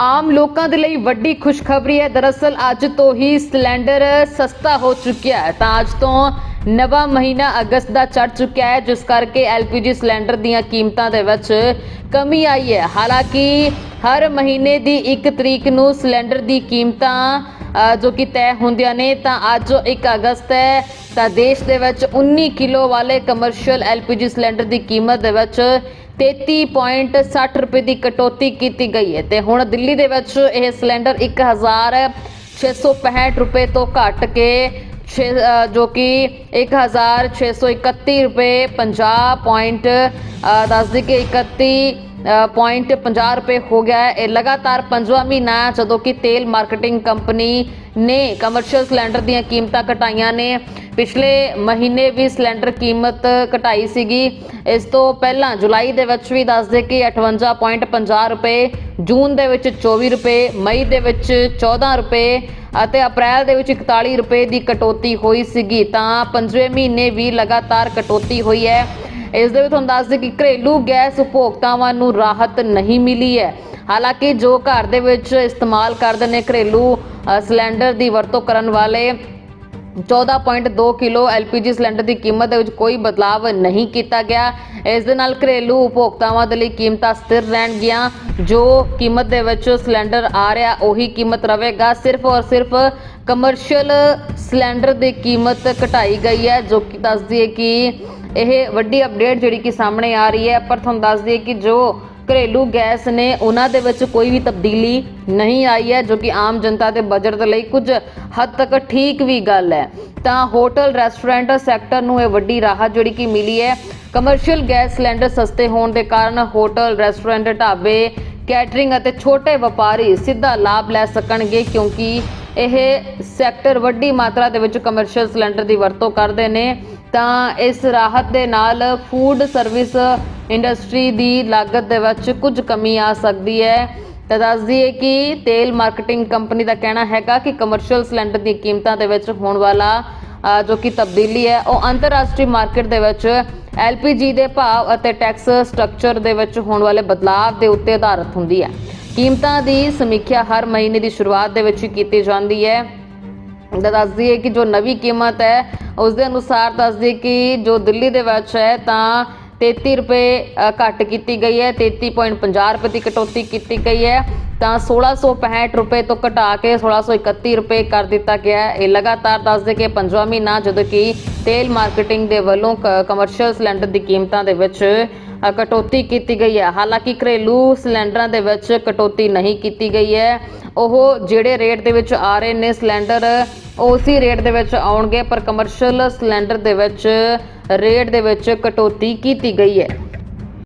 ਆਮ ਲੋਕਾਂ ਦੇ ਲਈ ਵੱਡੀ ਖੁਸ਼ਖਬਰੀ ਹੈ। ਦਰਅਸਲ ਅੱਜ ਤੋਂ ਹੀ ਸਿਲੰਡਰ ਸਸਤਾ ਹੋ ਚੁੱਕਿਆ ਹੈ। ਤਾਂ ਅੱਜ ਤੋਂ ਨਵਾਂ ਮਹੀਨਾ ਅਗਸਤ ਦਾ ਚੜ ਚੁੱਕਿਆ ਹੈ, ਜਿਸ ਕਰਕੇ LPG ਸਿਲੰਡਰ ਦੀਆਂ ਕੀਮਤਾਂ ਦੇ ਵਿੱਚ ਕਮੀ ਆਈ ਹੈ। ਹਾਲਾਂਕਿ ਹਰ ਮਹੀਨੇ ਦੀ 1 ਤਰੀਕ ਨੂੰ ਸਿਲੰਡਰ ਦੀ ਕੀਮਤਾਂ ਜੋ ਕਿ ਤੈਅ ਹੁੰਦੀਆਂ ਨੇ, ਤਾਂ ਅੱਜ 1 ਅਗਸਤ ਹੈ। ਤਾਂ ਦੇਸ਼ ਦੇ ਵਿੱਚ 19 ਕਿਲੋ ਵਾਲੇ ਕਮਰਸ਼ੀਅਲ LPG ਸਿਲੰਡਰ ਦੀ ਕੀਮਤ ਦੇ ਵਿੱਚ 33.60 ਰੁਪਏ ਦੀ ਕਟੌਤੀ ਕੀਤੀ ਗਈ ਹੈ ਤੇ ਹੁਣ ਦਿੱਲੀ ਦੇ ਵਿੱਚ ਇਹ ਸਿਲੰਡਰ 1665 ਰੁਪਏ ਤੋਂ ਘਟ ਕੇ ਛੇ- ਜੋ ਕਿ 1631 ਰੁਪਏ 50 ਪੁਆਇੰਟ ਦੱਸ ਦਈਏ ਕਿ 31 ਅ, ਪੁਆਇੰਟ 50 ਰੁਪਏ ਹੋ ਗਿਆ ਹੈ। ਇਹ ਲਗਾਤਾਰ ਪੰਜਵਾਂ ਮਹੀਨਾ ਹੈ ਜਦੋਂ ਕਿ ਤੇਲ ਮਾਰਕੀਟਿੰਗ ਕੰਪਨੀ ਨੇ ਕਮਰਸ਼ੀਅਲ ਸਿਲੰਡਰ ਦੀਆਂ ਕੀਮਤਾਂ ਘਟਾਈਆਂ ਨੇ। ਪਿਛਲੇ ਮਹੀਨੇ ਵੀ ਸਿਲੰਡਰ ਕੀਮਤ ਘਟਾਈ ਸੀਗੀ। ਇਸ ਤੋਂ ਪਹਿਲਾਂ ਜੁਲਾਈ ਦੇ ਵਿੱਚ ਵੀ ਦੱਸ ਦੇ ਕਿ 58.50 ਰੁਪਏ ਜੂਨ ਦੇ ਵਿੱਚ 24 ਰੁਪਏ ਮਈ ਦੇ ਵਿੱਚ 14 ਰੁਪਏ ਅਤੇ ਅਪ੍ਰੈਲ ਦੇ ਵਿੱਚ 41 ਰੁਪਏ ਦੀ ਕਟੌਤੀ ਹੋਈ ਸੀਗੀ। ਤਾਂ ਪੰਜਵੇਂ ਮਹੀਨੇ ਵੀ ਲਗਾਤਾਰ ਕਟੌਤੀ ਹੋਈ ਹੈ। ਇਸ ਦੇ ਵਿੱਚ ਤੁਹਾਨੂੰ ਦੱਸ ਦੇ ਕਿ ਘਰੇਲੂ ਗੈਸ ਉਪਭੋਗਤਾਵਾਂ ਨੂੰ ਰਾਹਤ ਨਹੀਂ ਮਿਲੀ ਹੈ। ਹਾਲਾਂਕਿ ਜੋ ਘਰ ਦੇ ਵਿੱਚ ਇਸਤੇਮਾਲ ਕਰਦੇ ਨੇ ਘਰੇਲੂ ਸਿਲੰਡਰ ਦੀ ਵਰਤੋਂ ਕਰਨ ਵਾਲੇ 14.2 ਕਿਲੋ LPG ਸਿਲੰਡਰ ਦੀ ਕੀਮਤ ਦੇ ਵਿੱਚ ਕੋਈ ਬਦਲਾਵ ਨਹੀਂ ਕੀਤਾ ਗਿਆ। ਇਸ ਦੇ ਨਾਲ ਘਰੇਲੂ ਉਪਭੋਗਤਾਵਾਂ ਦੇ ਲਈ ਕੀਮਤਾਂ ਸਥਿਰ ਰਹਿਣਗੀਆਂ। ਜੋ ਕੀਮਤ ਦੇ ਵਿੱਚ ਸਿਲੰਡਰ ਆ ਰਿਹਾ, ਉਹੀ ਕੀਮਤ ਰਹੇਗਾ। ਸਿਰਫ ਔਰ ਸਿਰਫ ਕਮਰਸ਼ੀਅਲ ਸਿਲੰਡਰ ਦੀ ਕੀਮਤ ਘਟਾਈ ਗਈ ਹੈ, ਜੋ ਕਿ ਦੱਸਦੀ ਹੈ ਕਿ ਇਹ ਵੱਡੀ ਅਪਡੇਟ ਜਿਹੜੀ ਕਿ ਸਾਹਮਣੇ ਆ ਰਹੀ ਹੈ। ਪਰ ਤੁਹਾਨੂੰ ਦੱਸ ਦਈਏ ਕਿ ਜੋ ਘਰੇਲੂ ਗੈਸ ਨੇ ਉਹਨਾਂ ਦੇ ਵਿੱਚ ਕੋਈ ਵੀ ਤਬਦੀਲੀ ਨਹੀਂ ਆਈ ਹੈ, ਜੋ ਕਿ ਆਮ ਜਨਤਾ ਦੇ ਬਜਟ ਦੇ ਲਈ ਕੁਝ ਹੱਦ ਤੱਕ ਠੀਕ ਵੀ ਗੱਲ ਹੈ। ਤਾਂ ਹੋਟਲ ਰੈਸਟੋਰੈਂਟ ਸੈਕਟਰ ਨੂੰ ਇਹ ਵੱਡੀ ਰਾਹਤ ਜਿਹੜੀ ਕਿ ਮਿਲੀ ਹੈ। ਕਮਰਸ਼ੀਅਲ ਗੈਸ ਸਿਲੰਡਰ ਸਸਤੇ ਹੋਣ ਦੇ ਕਾਰਨ ਹੋਟਲ ਰੈਸਟੋਰੈਂਟ ਢਾਬੇ ਕੈਟਰਿੰਗ ਅਤੇ ਛੋਟੇ ਵਪਾਰੀ ਸਿੱਧਾ ਲਾਭ ਲੈ ਸਕਣਗੇ ਕਿਉਂਕਿ ਇਹ ਸੈਕਟਰ ਵੱਡੀ ਮਾਤਰਾ ਦੇ ਵਿੱਚ ਕਮਰਸ਼ੀਅਲ ਸਿਲੰਡਰ ਦੀ ਵਰਤੋਂ ਕਰਦੇ ਨੇ। ਤਾਂ ਇਸ ਰਾਹਤ ਦੇ ਨਾਲ ਫੂਡ ਸਰਵਿਸ ਇੰਡਸਟਰੀ ਦੀ ਲਾਗਤ ਦੇ ਵਿੱਚ ਕੁਝ ਕਮੀ ਆ ਸਕਦੀ ਹੈ। ਤਾਂ ਦੱਸ ਦਈਏ ਕਿ ਤੇਲ ਮਾਰਕੀਟਿੰਗ ਕੰਪਨੀ ਦਾ ਕਹਿਣਾ ਹੈਗਾ ਕਿ ਕਮਰਸ਼ੀਅਲ ਸਿਲੰਡਰ ਦੀਆਂ ਕੀਮਤਾਂ ਦੇ ਵਿੱਚ ਹੋਣ ਵਾਲਾ ਜੋ ਕਿ ਤਬਦੀਲੀ ਹੈ, ਉਹ ਅੰਤਰਰਾਸ਼ਟਰੀ ਮਾਰਕੀਟ ਦੇ ਵਿੱਚ LPG ਦੇ ਭਾਅ ਅਤੇ ਟੈਕਸ ਸਟਰਕਚਰ ਦੇ ਵਿੱਚ ਹੋਣ ਵਾਲੇ ਬਦਲਾਅ ਦੇ ਉੱਤੇ ਆਧਾਰਿਤ ਹੁੰਦੀ ਹੈ। ਕੀਮਤਾਂ ਦੀ ਸਮੀਖਿਆ ਹਰ ਮਹੀਨੇ ਦੀ ਸ਼ੁਰੂਆਤ ਦੇ ਵਿੱਚ ਹੀ ਕੀਤੀ ਜਾਂਦੀ ਹੈ। ਤਾਂ ਦੱਸਦੀ ਕਿ ਜੋ ਨਵੀਂ ਕੀਮਤ ਹੈ, ਉਸ ਦੇ ਅਨੁਸਾਰ ਦੱਸਦੀ ਹੈ ਕਿ ਜੋ ਦਿੱਲੀ ਦੇ ਵਿੱਚ ਹੈ, ਤਾਂ 33 ਰੁਪਏ ਘੱਟ ਕੀਤੀ ਗਈ ਹੈ 33.50 ਰੁਪਏ ਦੀ ਕਟੌਤੀ ਕੀਤੀ ਗਈ ਹੈ। ਤਾਂ 1665 ਰੁਪਏ ਤੋਂ ਘਟਾ ਕੇ 1631 ਰੁਪਏ ਕਰ ਦਿੱਤਾ ਗਿਆ ਹੈ। ਇਹ ਲਗਾਤਾਰ ਦੱਸਦੇ ਕਿ ਪੰਜਵਾਂ ਮਹੀਨਾ, ਜਦੋਂ ਕਿ ਤੇਲ ਮਾਰਕੀਟਿੰਗ ਦੇ ਵੱਲੋਂ ਕਮਰਸ਼ੀਅਲ ਸਿਲੰਡਰ ਦੀ ਕੀਮਤਾਂ ਦੇ ਵਿੱਚ ਕਟੌਤੀ ਕੀਤੀ ਗਈ ਹੈ। ਹਾਲਾਂਕਿ ਘਰੇਲੂ ਸਿਲੰਡਰਾਂ ਦੇ ਵਿੱਚ ਕਟੌਤੀ ਨਹੀਂ ਕੀਤੀ ਗਈ ਹੈ। ਉਹ ਜਿਹੜੇ ਰੇਟ ਦੇ ਵਿੱਚ ਆ ਰਹੇ ਨੇ, ਸਿਲੰਡਰ ਉਸੇ ਰੇਟ ਦੇ ਵਿੱਚ ਆਉਣਗੇ, ਪਰ ਕਮਰਸ਼ੀਅਲ ਸਿਲੰਡਰ ਦੇ ਵਿੱਚ, ਰੇਟ ਦੇ ਵਿੱਚ ਕਟੌਤੀ ਕੀਤੀ ਗਈ ਹੈ।